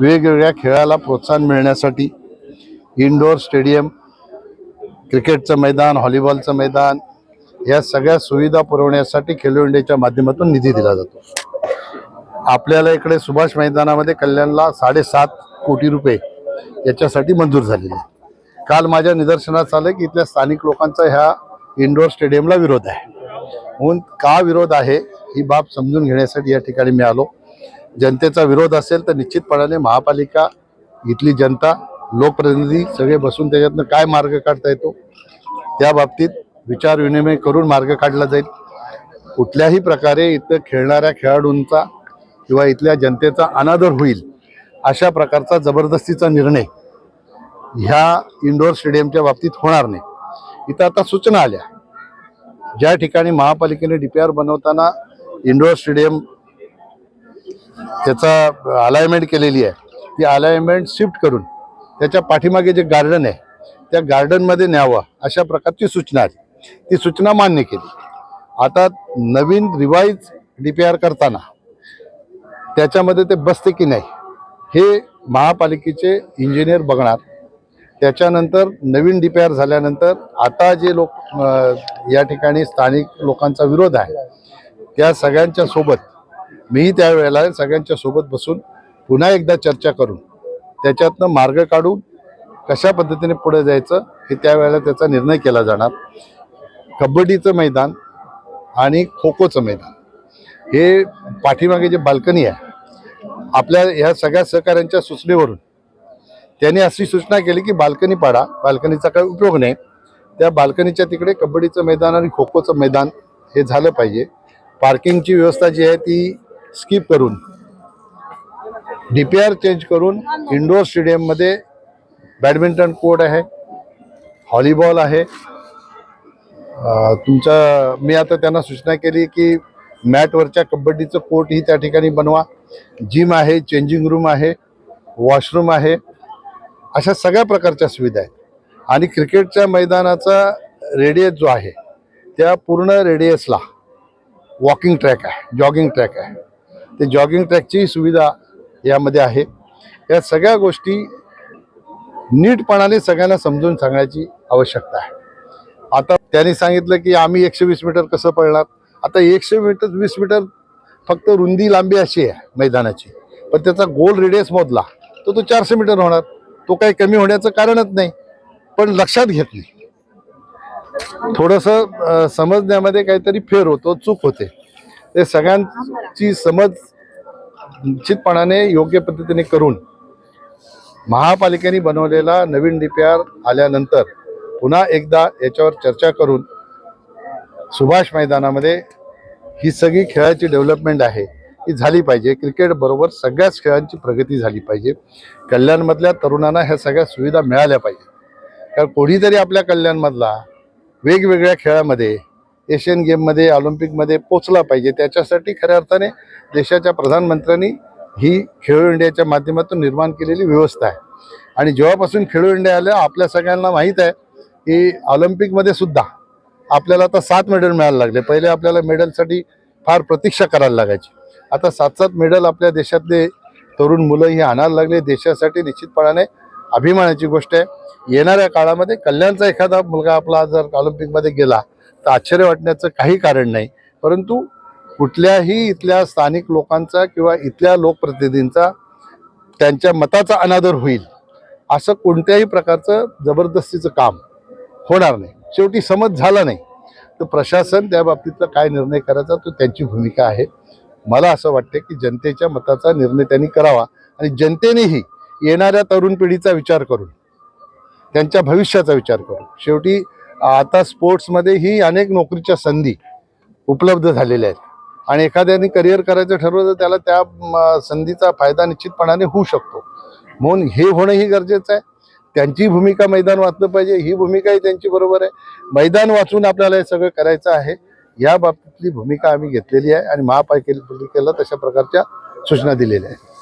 वेगवेगळ्या खेळाला प्रोत्साहन मिळण्यासाठी इनडोअर स्टेडियम क्रिकेटचं मैदान व्हॉलीबॉलचं मैदान या सगळ्या सुविधा पुरवण्यासाठी खेलो इंडियाच्या माध्यमातून निधी दिला जातो. आपल्याला इकडे सुभाष मैदानामध्ये कल्याणला साडेसात कोटी रुपये याच्यासाठी मंजूर झालेले आहे. काल माझ्या निदर्शनास आलं की इथल्या स्थानिक लोकांचा ह्या इनडोअर स्टेडियमला विरोध आहे. म्हणून का विरोध आहे ही बाब समजून घेण्यासाठी या ठिकाणी मी आलो. जनतेचा विरोध असेल तर निश्चितपणाने महापालिका इथली जनता लोकप्रतिनिधी सगळे बसून त्याच्यातनं काय मार्ग काढता येतो त्या बाबतीत विचार विनिमय करून मार्ग काढला जाईल. कुठल्याही प्रकारे इथं खेळणाऱ्या खेळाडूंचा किंवा इथल्या जनतेचा अनादर होईल अशा प्रकारचा जबरदस्तीचा निर्णय ह्या इंडोर स्टेडियमच्या बाबतीत होणार नाही. इथं आता सूचना आल्या. ज्या ठिकाणी महापालिकेने डी पी आर बनवताना इंडोर स्टेडियम त्याचा अलायमेंट केलेली आहे. ती अलायमेंट शिफ्ट करून त्याच्या पाठीमागे जे गार्डन आहे त्या गार्डनमध्ये न्यावं अशा प्रकारची सूचना आली ती सूचना मान्य केली. आता नवीन रिवाईज डी पी आर करताना त्याच्यामध्ये ते बसते की नाही हे महापालिकेचे इंजिनियर बघणार. त्याच्यानंतर नवीन डी पी आर झाल्यानंतर आता जे लोक या ठिकाणी स्थानिक लोकांचा विरोध आहे त्या सगळ्यांच्या सोबत मीही त्यावेळेला सगळ्यांच्या सोबत बसून पुन्हा एकदा चर्चा करून त्याच्यातनं मार्ग काढून कशा पद्धतीने पुढे जायचं हे त्यावेळेला त्याचा निर्णय केला जाणार. कबड्डीचं मैदान आणि खो खोचं मैदान. हे पाठीमागे जे बाल्कनी आहे आपल्या ह्या सगळ्या सहकाऱ्यांच्या सूचनेवरून त्यांनी अशी सूचना केली की बाल्कनी पाडा बाल्कनीचा काही उपयोग नाही. त्या बाल्कनीच्या तिकडे कबड्डीचं मैदान आणि खो खोचं मैदान हे झालं पाहिजे. पार्किंगची व्यवस्था जी आहे ती स्किप करून. डी पी आर चेंज करून इंडोर स्टेडियममध्ये बॅडमिंटन कोर्ट आहे हॉलीबॉल आहे. अं, तुमचा मी आता त्यांना सूचना केली की मॅटवरच्या कबड्डीचं कोर्ट ही त्या ठिकाणी बनवा. जिम आहे चेंजिंग रूम आहे वॉशरूम आहे. अशा सगळ्या प्रकारच्या सुविधा आहेत. आणि क्रिकेटच्या मैदानाचा रेडियस जो आहे त्या पूर्ण रेडियसला वॉकिंग ट्रॅक आहे जॉगिंग ट्रॅक आहे. ते जॉगिंग ट्रॅकची सुविधा यामध्ये आहे. या सगळ्या गोष्टी नीटपणाने सगळ्यांना समजून सांगण्याची आवश्यकता आहे. आता त्यांनी सांगितलं की आम्ही एकशे वीस मीटर कसं पळणार? आता एकशे मीटर वीस मीटर फक्त रुंदी लांबी अशी आहे मैदानाची. पण त्याचा गोल रेडियस मोजला तर तो चारशे मीटर होणार. तो काही कमी होण्याचं कारणच नाही. पण लक्षात घेत नाही. थोडंसं समजण्यामध्ये काहीतरी फेर होतो चूक होते. ते सगळ्यांची समज निश्चितपणाने योग्य पद्धतीने करून महापालिकेने बनवलेला नवीन डी पी आर आल्यानंतर पुन्हा एकदा याच्यावर चर्चा करून सुभाष मैदानामध्ये ही सगळी खेळाची डेव्हलपमेंट आहे ही झाली पाहिजे. क्रिकेट बरोबर सगळ्याच खेळांची प्रगती झाली पाहिजे. कल्याणमधल्या तरुणांना ह्या सगळ्या सुविधा मिळाल्या पाहिजे. कारण कोणीतरी आपल्या कल्याणमधला वेगवेगळ्या खेळामध्ये एशियन गेममध्ये ऑलिम्पिकमध्ये पोचला पाहिजे. त्याच्यासाठी खऱ्या अर्थाने देशाच्या प्रधानमंत्र्यांनी ही खेलो इंडियाच्या माध्यमातून निर्माण केलेली व्यवस्था आहे. आणि जेव्हापासून खेलो इंडिया आलं आपल्या सगळ्यांना माहीत आहे की ऑलिम्पिकमध्ये सुद्धा आपल्याला आता सात मेडल मिळायला लागले. पहिले आपल्याला मेडलसाठी फार प्रतीक्षा करायला लागायची. आता सात सात मेडल आपल्या देशातले तरुण मुलं ही आणायला लागले. देशासाठी निश्चितपणाने अभिमानाची गोष्ट आहे. येणाऱ्या काळामध्ये कल्याणचा एखादा मुलगा आपला जर ऑलिम्पिकमध्ये गेला तर आश्चर्य वाटण्याचं काही कारण नाही. परंतु कुठल्याही इथल्या स्थानिक लोकांचा किंवा इथल्या लोकप्रतिनिधींचा त्यांच्या मताचा अनादर होईल असं कोणत्याही प्रकारचं जबरदस्तीचं काम होणार नाही. शेवटी समज झाला नाही. तर प्रशासन त्या बाबतीतला काय निर्णय करायचा तो त्यांची भूमिका आहे. मला असं वाटतं की जनतेच्या मताचा निर्णय त्यांनी करावा आणि जनतेनेही येणाऱ्या तरुण पिढीचा विचार करून त्यांच्या भविष्याचा विचार करून. शेवटी आता स्पोर्ट्समध्ये ही अनेक नोकरीच्या संधी उपलब्ध झालेल्या आहेत. आणि एखाद्याने करिअर करायचं ठरवलं तर त्याला त्या संधीचा फायदा निश्चितपणाने होऊ शकतो. म्हणून हे होणंही गरजेचं आहे. त्यांची भूमिका मैदान वाचलं पाहिजे ही भूमिकाही त्यांची बरोबर आहे. मैदान वाचून आपल्याला हे सगळं करायचं आहे. या बाबतीतली भूमिका आम्ही घेतलेली आहे आणि महापालिकेला तशा प्रकारच्या सूचना दिलेल्या आहेत.